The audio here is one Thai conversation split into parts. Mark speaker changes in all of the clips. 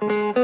Speaker 1: พี่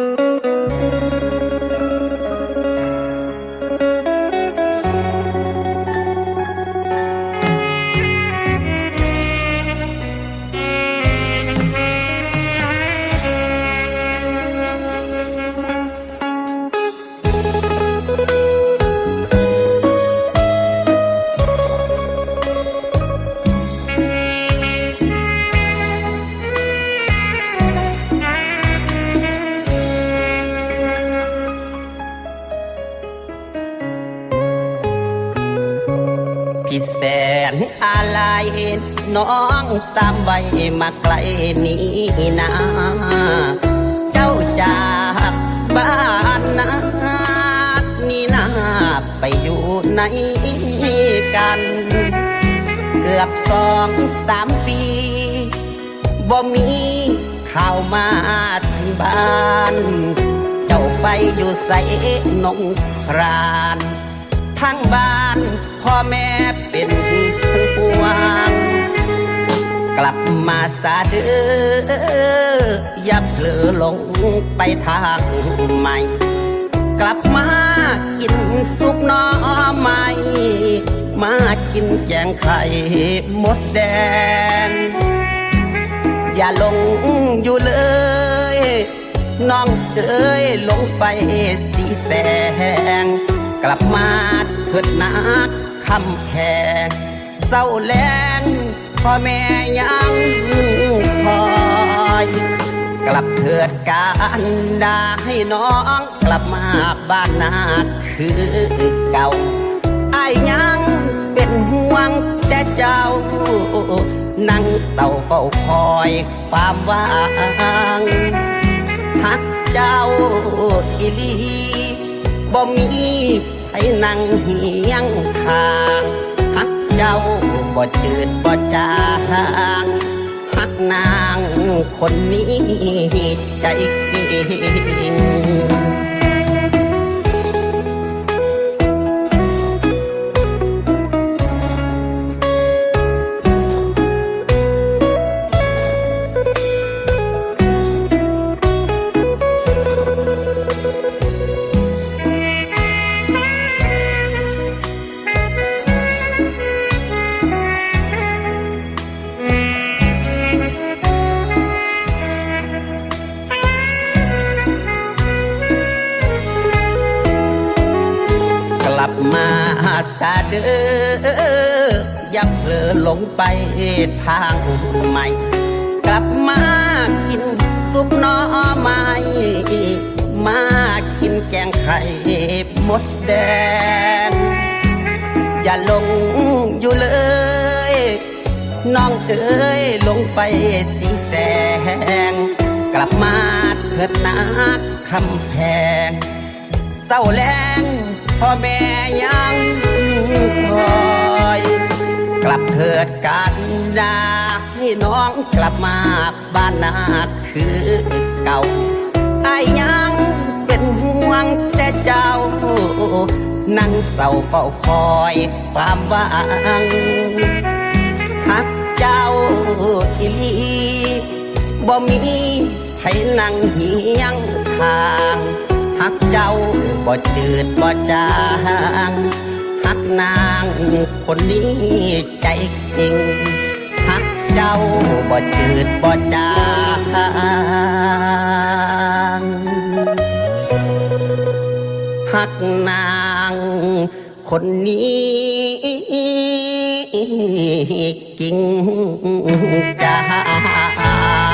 Speaker 1: แสนอะไรน้องสามใบมาไกลนี้นาเจ้าจากบ้านนานี่นาไปอยู่ไหนกัน เกือบสองสามปีบ่มีข่าวมาถึงบ้าน เจ้าไปอยู่ใส่นงคราน ทั้งบ้านพ่อแม่เป็นห่วงกลับมาซาเด้ออย่าเผลอหลงไปทางใหม่ กลับมากินซุปน้อใหม่ มากินแกงไข่มดแดง อย่าหลงอยู่เลยน้องเอ้ยหลงไปสีแสง กลับมาเถิดนักคำแพงเศร้าแรงพ่อแม่ยังคอยกลับเถิดการดาให้น้องกลับมาบ้านนาคือเก่าไอ้ยังเป็นห่วงแต่เจ้า นั่งเศร้าเฝ้าคอยความว่างหักเจ้าอีลี บ่มีให้นั่งเฮียงทางฮักเจ้าบ่จืดบ่จางฮักนางคนนี้ใจกิง มาซาเดออย่าเผลอหลงไปทางใหม่ กลับมากินซุปน้อไม้มากินแกงไข่มดแดง อย่าหลงอยู่เลย น้องเอ้ยหลงไปสีแสง กลับมาเถิดนักคำแพง เศร้าแรงพ่อแม่ยังคอยกลับเถิดกันดาให้น้องกลับมาบ้านนาคือเก่าไอ้ยังเป็นห่วงแต่เจ้า นั่งเศร้าเฝ้าคอยความหวังหักเจ้าอีลีบ่มีให้นั่งเฮียงข้าง หักเจ้าบ่จืดบ่จางหักนางคนนี้ใจจริงหักเจ้าบ่จืดบ่จางหักนางคนนี้กิ่งจาง